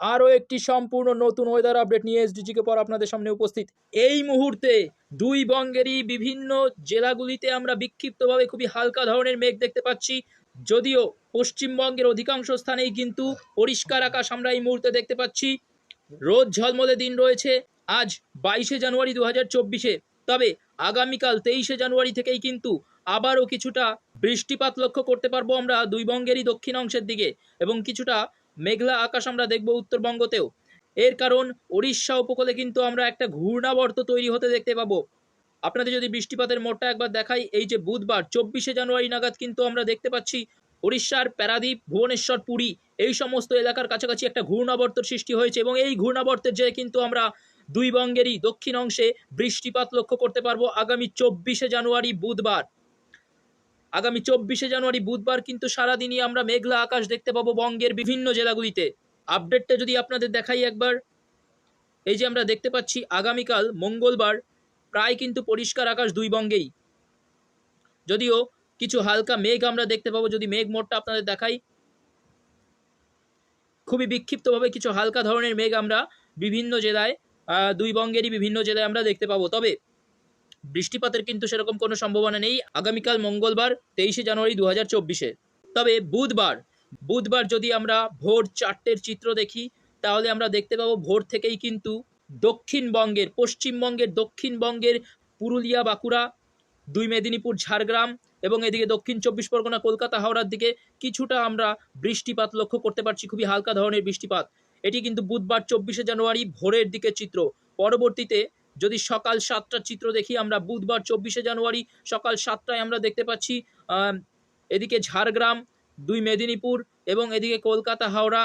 আরও একটি সম্পূর্ণ নতুন ওয়েদার আপডেট নিয়ে এসডিজিকে পর আপনাদের সামনে উপস্থিত। এই মুহূর্তে দুই বঙ্গেরই বিভিন্ন জেলাগুলিতে আমরা বিক্ষিপ্তভাবে খুবই হালকা ধরনের মেঘ দেখতে পাচ্ছি। যদিও পশ্চিমবঙ্গের অধিকাংশ স্থানেই কিন্তু পরিষ্কার আকাশ আমরা এই মুহূর্তে দেখতে পাচ্ছি। রোদ ঝলমলে দিন রয়েছে আজ বাইশে জানুয়ারি দু হাজার চব্বিশে। তবে আগামীকাল তেইশে জানুয়ারি থেকেই কিন্তু আবারও কিছুটা বৃষ্টিপাত লক্ষ্য করতে পারব আমরা দুই বঙ্গেরই দক্ষিণ অংশের দিকে এবং কিছুটা মেঘলা আকাশ আমরা দেখব উত্তরবঙ্গতেও। এর কারণ উড়িষ্যা উপকূলে কিন্তু আমরা একটা ঘূর্ণাবর্ত তৈরি হতে দেখতে পাবো। আপনাদের যদি বৃষ্টিপাতের মোটটা একবার দেখাই, এই যে বুধবার, চব্বিশে জানুয়ারি নাগাদ কিন্তু আমরা দেখতে পাচ্ছি উড়িষ্যার প্যারাদ্বীপ, ভুবনেশ্বর, পুরী এই সমস্ত এলাকার কাছাকাছি একটা ঘূর্ণাবর্তের সৃষ্টি হয়েছে এবং এই ঘূর্ণাবর্তের যে কিন্তু আমরা দুই বঙ্গেরই দক্ষিণ অংশে বৃষ্টিপাত লক্ষ্য করতে পারব আগামী চব্বিশে জানুয়ারি বুধবার। আগামী চব্বিশে জানুয়ারি বুধবার কিন্তু সারাদিনই আমরা মেঘলা আকাশ দেখতে পাবো বঙ্গের বিভিন্ন জেলাগুলিতে। আপডেটটা যদি আপনাদের দেখাই একবার। এই যে আমরা দেখতে পাচ্ছি, আগামীকাল মঙ্গলবার প্রায় কিন্তু পরিষ্কার আকাশ দুই বঙ্গেই। যদিও কিছু হালকা মেঘ আমরা দেখতে পাবো, যদি মেঘ মোড়টা আপনাদের দেখাই। খুবই বিক্ষিপ্তভাবে কিছু হালকা ধরনের মেঘ আমরা বিভিন্ন জেলায় দুই বঙ্গেরই বিভিন্ন জেলায় আমরা দেখতে পাবো। তবে বৃষ্টিপাতের কিন্তু সেরকম কোনো সম্ভাবনা নেই আগামীকাল মঙ্গলবার তেইশে জানুয়ারি দু হাজার চব্বিশে। তবে বুধবার বুধবার যদি আমরা ভোর চারটের চিত্র দেখি, তাহলে আমরা দেখতে পাবো ভোর থেকেই কিন্তু দক্ষিণবঙ্গের, পশ্চিমবঙ্গের, দক্ষিণবঙ্গের পুরুলিয়া, বাঁকুড়া, দুই মেদিনীপুর, ঝাড়গ্রাম এবং এদিকে দক্ষিণ চব্বিশ পরগনা, কলকাতা, হাওড়ার দিকে কিছুটা আমরা বৃষ্টিপাত লক্ষ্য করতে পারছি, খুবই হালকা ধরনের বৃষ্টিপাত। এটি কিন্তু বুধবার চব্বিশে জানুয়ারি ভোরের দিকে চিত্র। পরবর্তীতে যদি সকাল সাতটার চিত্র দেখি, আমরা বুধবার চব্বিশে জানুয়ারি সকাল সাতটায় আমরা দেখতে পাচ্ছি এদিকে ঝাড়গ্রাম, দুই মেদিনীপুর এবং এদিকে কলকাতা, হাওড়া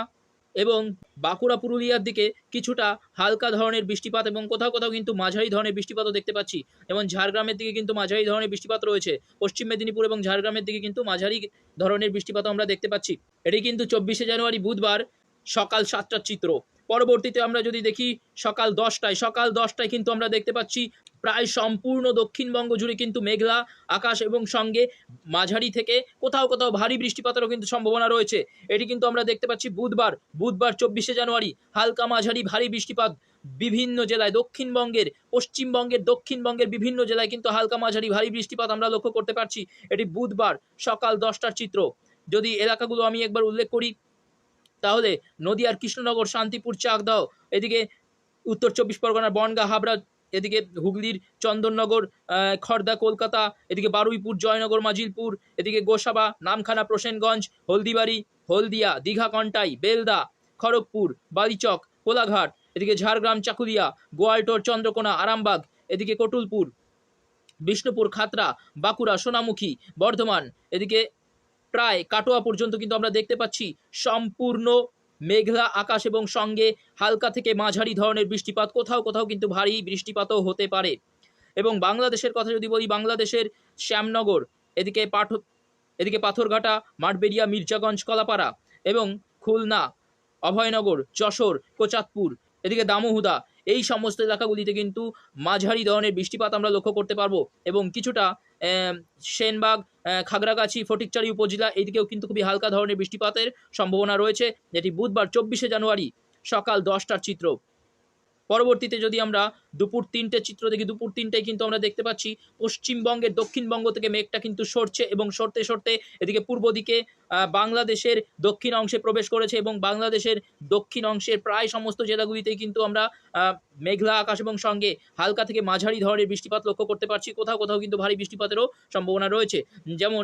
এবং বাঁকুড়া, পুরুলিয়ার দিকে কিছুটা হালকা ধরনের বৃষ্টিপাত এবং কোথাও কোথাও কিন্তু মাঝারি ধরনের বৃষ্টিপাতও দেখতে পাচ্ছি। এবং ঝাড়গ্রামের দিকে কিন্তু মাঝারি ধরনের বৃষ্টিপাত রয়েছে, পশ্চিম মেদিনীপুর এবং ঝাড়গ্রামের দিকে কিন্তু মাঝারি ধরনের বৃষ্টিপাত আমরা দেখতে পাচ্ছি। এটি কিন্তু চব্বিশে জানুয়ারি বুধবার সকাল সাতটার চিত্র। পরবর্তীতে আমরা যদি দেখি সকাল দশটায় সকাল দশটায় কিন্তু আমরা দেখতে পাচ্ছি প্রায় সম্পূর্ণ দক্ষিণবঙ্গ জুড়ে কিন্তু মেঘলা আকাশ এবং সঙ্গে মাঝারি থেকে কোথাও কোথাও ভারী বৃষ্টিপাতেরও কিন্তু সম্ভাবনা রয়েছে। এটি কিন্তু আমরা দেখতে পাচ্ছি বুধবার বুধবার চব্বিশে জানুয়ারি, হালকা মাঝারি ভারী বৃষ্টিপাত বিভিন্ন জেলায় দক্ষিণবঙ্গের পশ্চিমবঙ্গের দক্ষিণবঙ্গের বিভিন্ন জেলায় কিন্তু হালকা মাঝারি ভারী বৃষ্টিপাত আমরা লক্ষ্য করতে পারছি। এটি বুধবার সকাল দশটার চিত্র। যদি এলাকাগুলো আমি একবার উল্লেখ করি তাহলে নদিয়ার কৃষ্ণনগর, শান্তিপুর চাকদাও এদিকে উত্তর চব্বিশ পরগনার বনগাঁ, হাবড়া, এদিকে হুগলির চন্দননগর খড়দা কলকাতা, এদিকে বারুইপুর, জয়নগর, মাজিলপুর, এদিকে গোসাবা, নামখানা, প্রসেনগঞ্জ, হলদিবাড়ি, হলদিয়া, দীঘা, কন্টাই, বেলদা, খড়গপুর, বালিচক, কোলাঘাট, এদিকে ঝাড়গ্রাম, চাকুলিয়া, গোয়ালটোর, চন্দ্রকোনা, আরামবাগ, এদিকে কটুলপুর, বিষ্ণুপুর খাতড়া বাঁকুড়া, সোনামুখী, বর্ধমান, এদিকে প্রায় কাটোয়া পর্যন্ত কিন্তু আমরা দেখতে পাচ্ছি সম্পূর্ণ মেঘলা আকাশ এবং সঙ্গে হালকা থেকে মাঝারি ধরনের বৃষ্টিপাত। কোথাও কোথাও কিন্তু ভারী বৃষ্টিপাতও হতে পারে। এবং বাংলাদেশের কথা যদি বলি, বাংলাদেশের শ্যামনগর, এদিকে পাঠ এদিকে পাথরঘাটা, মাঠবেড়িয়া, মির্জাগঞ্জ, কলাপাড়া এবং খুলনা, অভয়নগর, যশোর কোচাতপুর এদিকে দামোহুদা, এই সমস্ত এলাকাগুলিতে কিন্তু মাঝারি ধরনের বৃষ্টিপাত আমরা লক্ষ্য করতে পারব। এবং কিছুটা সেনবাগ খাগড়াগাছি ফটিকচারি উপজেলা এইদিকেও কিন্তু খুবই হালকা ধরনের বৃষ্টিপাতের সম্ভাবনা রয়েছে, যেটি বুধবার চব্বিশে জানুয়ারি সকাল দশটার চিত্র। পরবর্তীতে যদি আমরা দুপুর তিনটে চিত্র দেখি, দুপুর তিনটায় কিন্তু আমরা দেখতে পাচ্ছি পশ্চিমবঙ্গের, দক্ষিণবঙ্গ থেকে মেঘটা কিন্তু সরছে এবং সরতে সরতে এদিকে পূর্ব দিকে বাংলাদেশের দক্ষিণ অংশে প্রবেশ করেছে এবং বাংলাদেশের দক্ষিণ অংশের প্রায় সমস্ত জেলাগুলিতেই কিন্তু আমরা মেঘলা আকাশ এবং সঙ্গে হালকা থেকে মাঝারি ধরনের বৃষ্টিপাত লক্ষ্য করতে পারছি। কোথাও কোথাও কিন্তু ভারী বৃষ্টিপাতেরও সম্ভাবনা রয়েছে। যেমন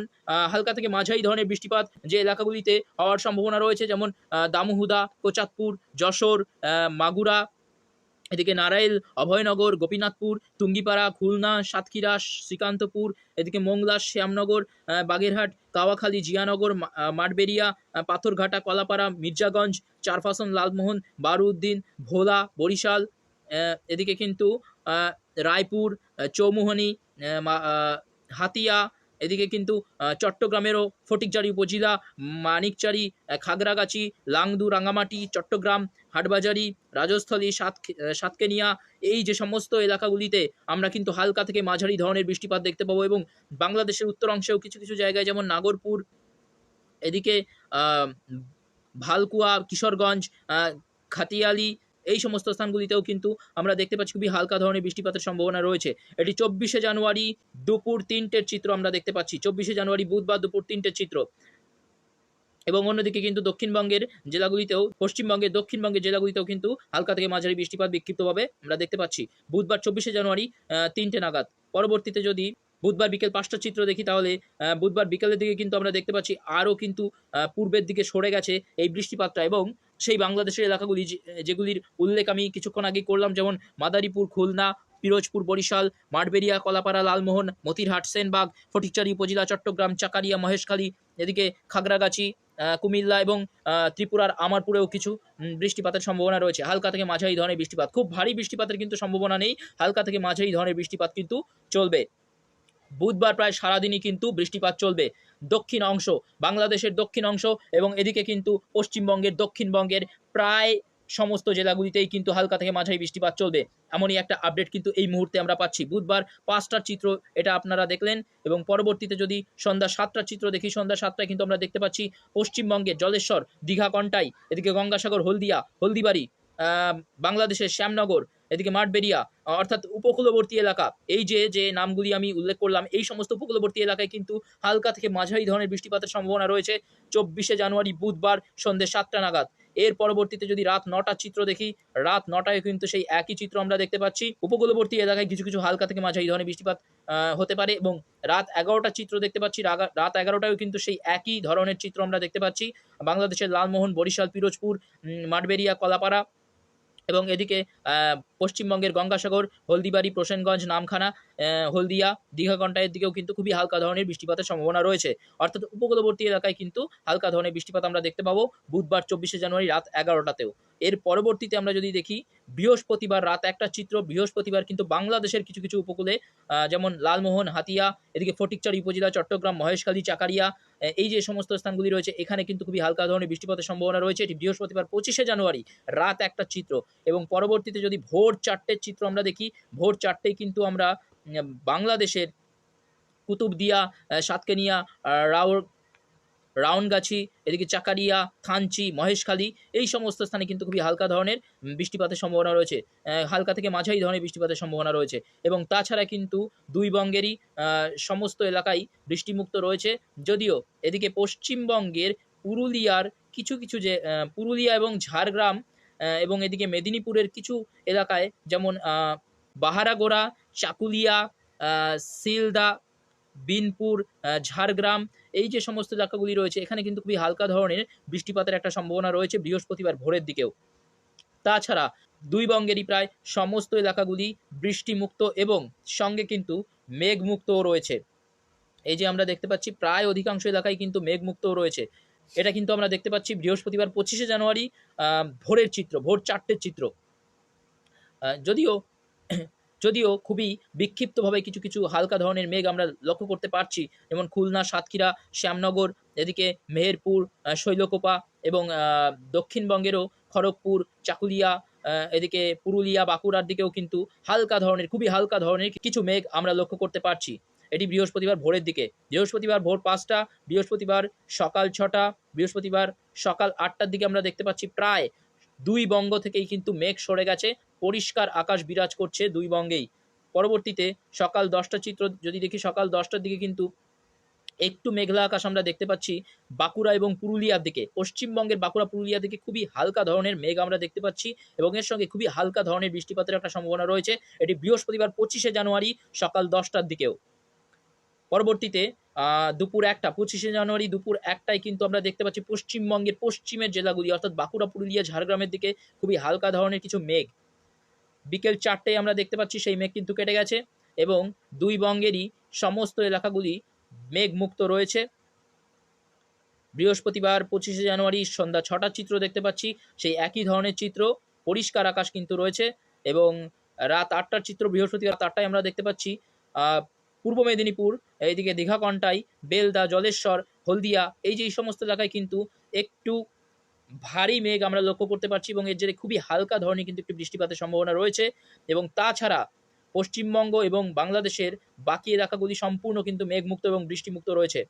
হালকা থেকে মাঝারি ধরনের বৃষ্টিপাত যে এলাকাগুলিতে হওয়ার সম্ভাবনা রয়েছে, যেমন দামুহুদা কোচাতপুর যশোর মাগুরা এদিকে নারাইল অভয়নগর গোপীনাথপুর টুঙ্গিপাড়া খুলনা সাতক্ষীরা শ্রীকান্তপুর এদিকে মোংলা শ্যামনগর বাগেরহাট কাওয়াখালী জিয়ানগর মা- আহ, মাঠবেড়িয়া পাথরঘাটা কলাপাড়া মির্জাগঞ্জ চারফাসন লালমোহন বারুদ্দিন ভোলা বরিশাল এদিকে কিন্তু রায়পুর চৌমুহনী হাতিয়া এদিকে কিন্তু চট্টগ্রামেরও ফটিকচারি উপজেলা মানিকচারি খাগড়াগাছি লাংদু রাঙ্গামাটি চট্টগ্রাম হাটবাজারি, রাজস্থলী সাত সাতকেনিয়া, এই যে সমস্ত এলাকাগুলিতে আমরা কিন্তু হালকা থেকে মাঝারি ধরনের বৃষ্টিপাত দেখতে পাবো এবং বাংলাদেশের উত্তর অংশেও কিছু কিছু জায়গায় যেমন নাগরপুর, এদিকে ভালকুয়া, কিশোরগঞ্জ খাতিয়ালি, এই সমস্ত স্থানগুলিতেও কিন্তু আমরা দেখতে পাচ্ছি খুবই হালকা ধরনের বৃষ্টিপাতের সম্ভাবনা রয়েছে। এটি চব্বিশে জানুয়ারি দুপুর তিনটের চিত্র আমরা দেখতে পাচ্ছি। চব্বিশে জানুয়ারি বুধবার দুপুর তিনটের চিত্র। এবং অন্যদিকে কিন্তু দক্ষিণবঙ্গের জেলাগুলিতেও, পশ্চিমবঙ্গের দক্ষিণবঙ্গের জেলাগুলিতেও কিন্তু হালকা থেকে মাঝারি বৃষ্টিপাত বিক্ষিপ্তভাবে আমরা দেখতে পাচ্ছি। বুধবার চব্বিশে জানুয়ারি তিনটে নাগাদ। পরবর্তীতে যদি বুধবার বিকেল পাঁচটা চিত্র দেখি তাহলে বুধবার বিকেলের দিকে কিন্তু আমরা দেখতে পাচ্ছি আরও কিন্তু পূর্বের দিকে সরে গেছে এই বৃষ্টিপাতটা এবং সেই বাংলাদেশের এলাকাগুলি যেগুলির উল্লেখ আমি কিছুক্ষণ আগে করলাম, যেমন মাদারীপুর, খুলনা, পিরোজপুর, বরিশাল, মাঠবেরিয়া, কলাপাড়া, লালমোহন, মতিরহাট, সেনবাগ, ফটিকচারি উপজেলা, চট্টগ্রাম, চাকারিয়া, মহেশখালী, এদিকে খাগড়াগাছি কুমিল্লা এবং ত্রিপুরার আমারপুরেও কিছু বৃষ্টিপাতের সম্ভাবনা রয়েছে। হালকা থেকে মাঝারি ধরনের বৃষ্টিপাত। খুব ভারী বৃষ্টিপাতের কিন্তু সম্ভাবনা নেই। হালকা থেকে মাঝারি ধরনের বৃষ্টিপাত কিন্তু চলবে। বুধবার প্রায় সারাদিনই কিন্তু বৃষ্টিপাত চলবে। দক্ষিণ অংশ, বাংলাদেশের দক্ষিণ অংশ এবং এদিকে কিন্তু পশ্চিমবঙ্গের দক্ষিণবঙ্গের প্রায় সমস্ত জেলাগুলিতেই কিন্তু হালকা থেকে মাঝারি বৃষ্টিপাত চলবে। এমনই একটা আপডেট কিন্তু এই মুহূর্তে আমরা পাচ্ছি। বুধবার পাঁচটার চিত্র এটা আপনারা দেখলেন এবং পরবর্তীতে যদি সন্ধ্যা সাতটার চিত্র দেখি, সন্ধ্যা সাতটায় কিন্তু আমরা দেখতে পাচ্ছি পশ্চিমবঙ্গের জলেশ্বর, দীঘা কন্টাই, এদিকে গঙ্গাসাগর, হলদিয়া, হলদিবাড়ি বাংলাদেশের শ্যামনগর, এদিকে মাঠবেরিয়া, অর্থাৎ উপকূলবর্তী এলাকা। এই যে যে নামগুলি আমি উল্লেখ করলাম, এই সমস্ত উপকূলবর্তী এলাকায় কিন্তু হালকা থেকে মাঝারি ধরনের বৃষ্টিপাতের সম্ভাবনা রয়েছে। চব্বিশে জানুয়ারি বুধবার সন্ধ্যে সাতটা নাগাদ। এর পরবর্তীতে যদি রাত নটার চিত্র দেখি, রাত নটায় কিন্তু সেই একই চিত্র আমরা দেখতে পাচ্ছি। উপকূলবর্তী এলাকায় কিছু কিছু হালকা থেকে মাঝে এই ধরনের বৃষ্টিপাত হতে পারে এবং রাত এগারোটার চিত্র দেখতে পাচ্ছি রাত এগারোটায় কিন্তু সেই একই ধরনের চিত্র আমরা দেখতে পাচ্ছি। বাংলাদেশের লালমোহন, বরিশাল, পিরোজপুর মাঠবেরিয়া কলাপাড়া এবং এদিকে পশ্চিমবঙ্গের গঙ্গাসাগর, হলদিবাড়ি, প্রসেনগঞ্জ, নামখানা হলদিয়া দীঘাকণ্ঠায়ের দিকেও কিন্তু খুবই হালকা ধরনের বৃষ্টিপাতের সম্ভাবনা রয়েছে। অর্থাৎ উপকূলবর্তী এলাকায় কিন্তু হালকা ধরনের বৃষ্টিপাত আমরা দেখতে পাবো বুধবার চব্বিশে জানুয়ারি রাত এগারোটাতেও। এর পরবর্তীতে আমরা যদি দেখি, বৃহস্পতিবার রাত একটা চিত্র, বৃহস্পতিবার কিন্তু বাংলাদেশের কিছু কিছু উপকূলে যেমন লালমোহন, হাতিয়া, এদিকে ফটিকচারি উপজেলা, চট্টগ্রাম, মহেশখালী, চাকারিয়া এই যে সমস্ত স্থানগুলি রয়েছে, এখানে কিন্তু খুবই হালকা ধরনের বৃষ্টিপাতের সম্ভাবনা রয়েছে। এটি বৃহস্পতিবার পঁচিশে জানুয়ারি, রাত একটা চিত্র। এবং পরবর্তীতে যদি ভোর চারটের চিত্র আমরা দেখি, ভোর চারটেই কিন্তু আমরা বাংলাদেশের কুতুবদিয়া সাতকেনিয়া রাউর রাউনগাছি, এদিকে চাকারিয়া, থানচি, মহেশখালী, এই সমস্ত স্থানে কিন্তু খুবই হালকা ধরনের বৃষ্টিপাতের সম্ভাবনা রয়েছে। হালকা থেকে মাঝারি ধরনের বৃষ্টিপাতের সম্ভাবনা রয়েছে এবং তাছাড়া কিন্তু দুই বঙ্গেরই সমস্ত এলাকায় বৃষ্টিমুক্ত রয়েছে। যদিও এদিকে পশ্চিমবঙ্গের পুরুলিয়ার কিছু কিছু যে পুরুলিয়া এবং ঝাড়গ্রাম এবং এদিকে মেদিনীপুরের কিছু এলাকায় যেমন বাহারাগোড়া, চাকুলিয়া সিলদা বিনপুর ঝাড়গ্রাম, এই যে সমস্ত এলাকাগুলি রয়েছে, এখানে কিন্তু খুবই হালকা ধরনের বৃষ্টিপাতের একটা সম্ভাবনা রয়েছে বৃহস্পতিবার ভোরের দিকেও। তাছাড়া দুই বঙ্গেরই প্রায় সমস্ত এলাকাগুলি বৃষ্টিমুক্ত এবং সঙ্গে কিন্তু মেঘমুক্তও রয়েছে। এই যে আমরা দেখতে পাচ্ছি, প্রায় অধিকাংশ এলাকায় কিন্তু মেঘমুক্তও রয়েছে। এটা কিন্তু আমরা দেখতে পাচ্ছি বৃহস্পতিবার পঁচিশে জানুয়ারি ভোরের চিত্র, ভোর চারটের চিত্র। যদিও যদিও খুবই বিক্ষিপ্তভাবে কিছু কিছু হালকা ধরনের মেঘ আমরা লক্ষ্য করতে পারছি, যেমন খুলনা, সাতক্ষীরা, শ্যামনগর, এদিকে মেহেরপুর শৈলকোপা এবং দক্ষিণবঙ্গেরও খড়গপুর, চাকুলিয়া এদিকে পুরুলিয়া, বাঁকুড়ার দিকেও কিন্তু হালকা ধরনের, খুবই হালকা ধরনের কিছু মেঘ আমরা লক্ষ্য করতে পারছি। এটি বৃহস্পতিবার ভোরের দিকে। বৃহস্পতিবার ভোর পাঁচটা, বৃহস্পতিবার সকাল ছটা, বৃহস্পতিবার সকাল আটটার দিকে আমরা দেখতে পাচ্ছি প্রায় দুই বঙ্গ থেকেই কিন্তু মেঘ সরে গেছে। পরিষ্কার আকাশ বিরাজ করছে দুই বঙ্গেই। পরবর্তীতে সকাল দশটা চিত্র, যদি দেখি সকাল দশটার দিকে কিন্তু একটু মেঘলা আকাশ আমরা দেখতে পাচ্ছি বাঁকুড়া এবং পুরুলিয়ার দিকে। পশ্চিমবঙ্গের বাঁকুড়া পুরুলিয়া দিকে খুবই হালকা ধরনের মেঘ আমরা দেখতে পাচ্ছি এবং এর সঙ্গে খুবই হালকা ধরনের বৃষ্টিপাতের একটা সম্ভাবনা রয়েছে। এটি বৃহস্পতিবার পঁচিশে জানুয়ারি সকাল দশটার দিকেও। পরবর্তীতে দুপুর একটা, পঁচিশে জানুয়ারি দুপুর একটায় কিন্তু আমরা দেখতে পাচ্ছি পশ্চিমবঙ্গের পশ্চিমের জেলাগুলি, অর্থাৎ বাঁকুড়া, পুরুলিয়া, ঝাড়গ্রামের দিকে খুবই হালকা ধরনের কিছু মেঘ। বিকেল চারটায় আমরা দেখতে পাচ্ছি সেই মেঘ কিন্তু কেটে গেছে এবং দুই বঙ্গেরই সমস্ত এলাকাগুলি মেঘমুক্ত রয়েছে। বৃহস্পতিবার পঁচিশে জানুয়ারি সন্ধ্যা ছটার চিত্র দেখতে পাচ্ছি। সেই একই ধরনের চিত্র, পরিষ্কার আকাশ কিন্তু রয়েছে এবং রাত আটটার চিত্র, বৃহস্পতিবার রাত আটটায় আমরা দেখতে পাচ্ছি পূর্ব মেদিনীপুর, এইদিকে দীঘাকণ্টাই বেলদা, জলেশ্বর, হলদিয়া, এই যে এই সমস্ত এলাকায় কিন্তু একটু ভারী মেঘ আমরা লক্ষ্য করতে পারছি এবং এর জেরে খুবই হালকা ধরনের কিন্তু একটু বৃষ্টিপাতের সম্ভাবনা রয়েছে এবং তাছাড়া পশ্চিমবঙ্গ এবং বাংলাদেশের বাকি এলাকাগুলি সম্পূর্ণ কিন্তু মেঘমুক্ত এবং বৃষ্টিমুক্ত রয়েছে।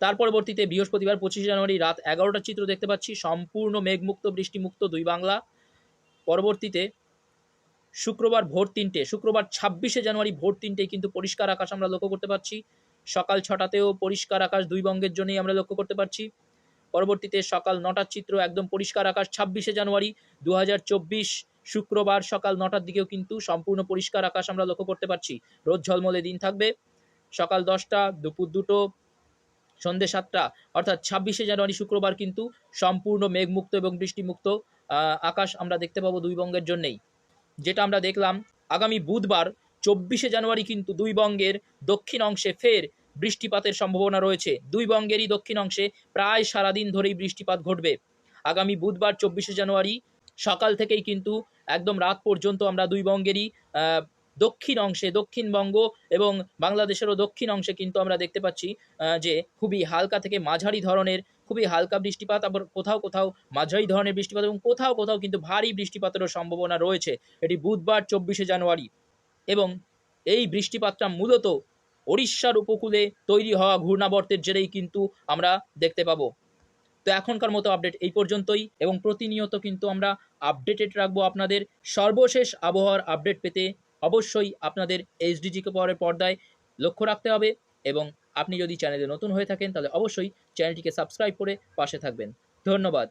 তার পরবর্তীতে বৃহস্পতিবার পঁচিশে জানুয়ারি রাত এগারোটার চিত্র দেখতে পাচ্ছি। সম্পূর্ণ মেঘমুক্ত, বৃষ্টিমুক্ত দুই বাংলা। পরবর্তীতে শুক্রবার ভোর তিনটে, শুক্রবার ছাব্বিশে জানুয়ারি ভোর তিনটে কিন্তু পরিষ্কার আকাশ আমরা লক্ষ্য করতে পারছি। সকাল ছটাতেও পরিষ্কার আকাশ দুই বঙ্গের জন্যই আমরা লক্ষ্য করতে পারছি। পরবর্তীতে সকাল নটার চিত্র একদম পরিষ্কার আকাশ, ছাব্বিশে জানুয়ারি দু হাজার চব্বিশ শুক্রবার সকাল নটার দিকেও কিন্তু সম্পূর্ণ পরিষ্কার আকাশ আমরা লক্ষ্য করতে পারছি। রোদ ঝলমলে দিন থাকবে। সকাল দশটা, দুপুর দুটো সন্ধ্যে সাতটা, অর্থাৎ ছাব্বিশে জানুয়ারি শুক্রবার কিন্তু সম্পূর্ণ মেঘমুক্ত এবং বৃষ্টিমুক্ত আকাশ আমরা দেখতে পাবো দুই বঙ্গের জন্যেই। যেটা আমরা দেখলাম, আগামী বুধবার চব্বিশে জানুয়ারি কিন্তু দুই বঙ্গের দক্ষিণ অংশে ফের বৃষ্টিপাতের সম্ভাবনা রয়েছে। দুই বঙ্গেরই দক্ষিণ অংশে প্রায় সারাদিন ধরেই বৃষ্টিপাত ঘটবে। আগামী বুধবার চব্বিশে জানুয়ারি সকাল থেকেই কিন্তু একদম রাত পর্যন্ত আমরা দুই বঙ্গেরই দক্ষিণ অংশে, দক্ষিণবঙ্গ এবং বাংলাদেশেরও দক্ষিণ অংশে কিন্তু আমরা দেখতে পাচ্ছি যে খুবই হালকা থেকে মাঝারি ধরনের, খুবই হালকা বৃষ্টিপাত, আবার কোথাও কোথাও মাঝারি ধরনের বৃষ্টিপাত এবং কোথাও কোথাও কিন্তু ভারী বৃষ্টিপাতেরও সম্ভাবনা রয়েছে। এটি বুধবার চব্বিশে জানুয়ারি এবং এই বৃষ্টিপাতটা মূলত ওড়িশার উপকূলে তৈরি হওয়া ঘূর্ণাবর্তের জেরেই কিন্তু আমরা দেখতে পাবো। তো এখনকার মতো আপডেট এই পর্যন্তই এবং প্রতিনিয়ত কিন্তু আমরা আপডেটেড রাখব আপনাদের সর্বশেষ আবহাওয়ার আপডেট পেতে অবশ্যই আপনাদের এইচডিজি পরের পর্দায় লক্ষ্য রাখতে হবে এবং আপনি যদি চ্যানেলে নতুন হয়ে থাকেন তাহলে অবশ্যই চ্যানেলটিকে সাবস্ক্রাইব করে পাশে থাকবেন। ধন্যবাদ।